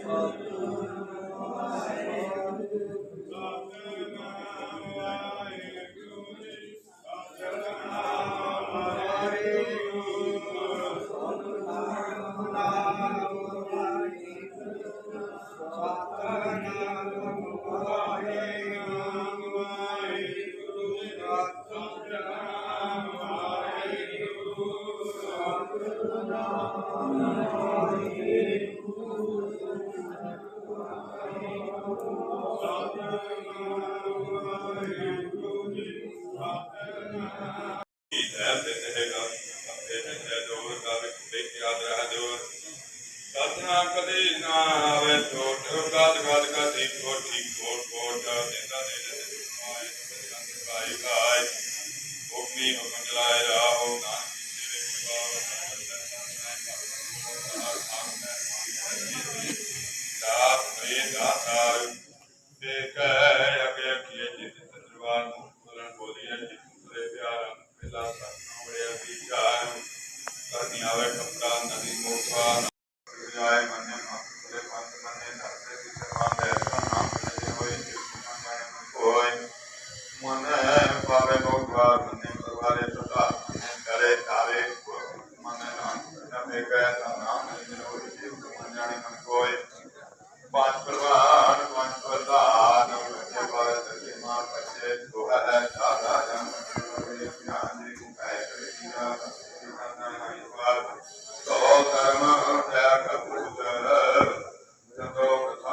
ਸਤਿਨਾਮ याद रह जो साधना कदे ना आवे तो ठोकात गात का दी को ठीक को कोट देता दे दे आए भाई भाई भूमि भगवान चलाए राहो ना Thank you. नियावे कपड़ा, नदी मोखा जाय मन्य मस्तले पंत मन्य धरते की समान देता नाम मिले होय कृष्ण मन होय मन पावे, भगवान मन्य करवारे तथा मन्य करे, तारे मन नाम नमे कहे ता नाम मिले होय कृष्ण मन जाने मन होय पाँच प्रवाह, पाँच प्रदान नव पावे तसे माँ पछे दोहा दादा